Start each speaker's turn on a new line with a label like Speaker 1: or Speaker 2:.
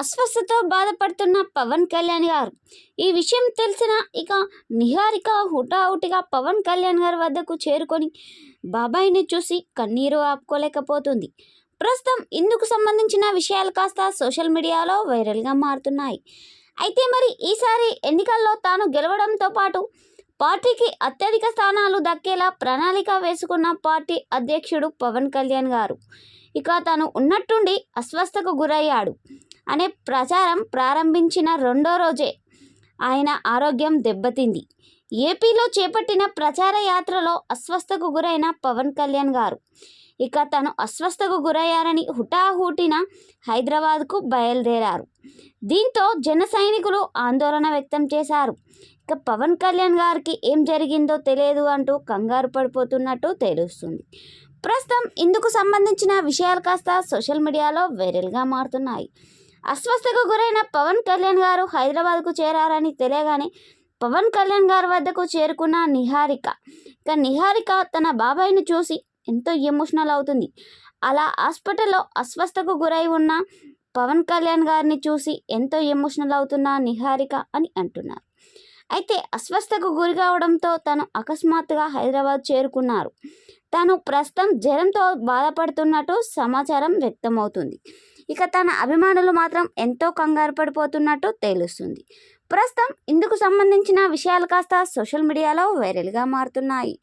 Speaker 1: అస్వస్థతో బాధపడుతున్న పవన్ కళ్యాణ్ గారు. ఈ విషయం తెలిసిన ఇక నిహారిక హుటాహుటిగా పవన్ కళ్యాణ్ గారి వద్దకు చేరుకొని బాబాయిని చూసి కన్నీరు ఆపుకోలేకపోతుంది. ప్రస్తుతం ఇందుకు సంబంధించిన విషయాలు కాస్త సోషల్ మీడియాలో వైరల్గా మారుతున్నాయి. అయితే మరి ఈసారి ఎన్నికల్లో తాను గెలవడంతో పాటు పార్టీకి అత్యధిక స్థానాలు దక్కేలా ప్రణాళిక వేసుకున్న పార్టీ అధ్యక్షుడు పవన్ కళ్యాణ్ గారు. ఇక తాను ఉన్నట్టుండి అస్వస్థకు గురయ్యాడు. అనే ప్రచారం ప్రారంభించిన రెండో రోజే ఆయన ఆరోగ్యం దెబ్బతింది. ఏపీలో చేపట్టిన ప్రచార యాత్రలో అస్వస్థకు గురైన పవన్ కళ్యాణ్ గారు. ఇక తను అస్వస్థకు గురయ్యారని హుటాహుటిన హైదరాబాద్కు బయలుదేరారు. దీంతో జన సైనికులు ఆందోళన వ్యక్తం చేశారు. ఇక పవన్ కళ్యాణ్ గారికి ఏం జరిగిందో తెలియదు అంటూ కంగారు పడిపోతున్నట్టు తెలుస్తుంది. ప్రస్తుతం ఇందుకు సంబంధించిన విషయాలు కాస్త సోషల్ మీడియాలో వైరల్గా మారుతున్నాయి. అస్వస్థకు గురైన పవన్ కళ్యాణ్ గారు హైదరాబాద్కు చేరారని తెలియగానే పవన్ కళ్యాణ్ గారి వద్దకు చేరుకున్న నిహారిక. ఇక నిహారిక తన బాబాయ్ని చూసి ఎంతో ఎమోషనల్ అవుతుంది. అలా హాస్పిటల్లో అస్వస్థకు గురై ఉన్న పవన్ కళ్యాణ్ గారిని చూసి ఎంతో ఎమోషనల్ అవుతున్న నిహారిక అని అంటున్నారు. అయితే అస్వస్థకు గురి కావడంతో తను అకస్మాత్తుగా హైదరాబాద్ చేరుకున్నారు. తను ప్రస్తుతం జ్వరంతో బాధపడుతున్నట్టు సమాచారం వ్యక్తమవుతుంది. ఇక తన అభిమానులు మాత్రం ఎంతో కంగారు పడిపోతున్నట్టు తెలుస్తుంది. ప్రస్తుతం ఇందుకు సంబంధించిన విషయాలు కాస్త సోషల్ మీడియాలో వైరల్గా మారుతున్నాయి.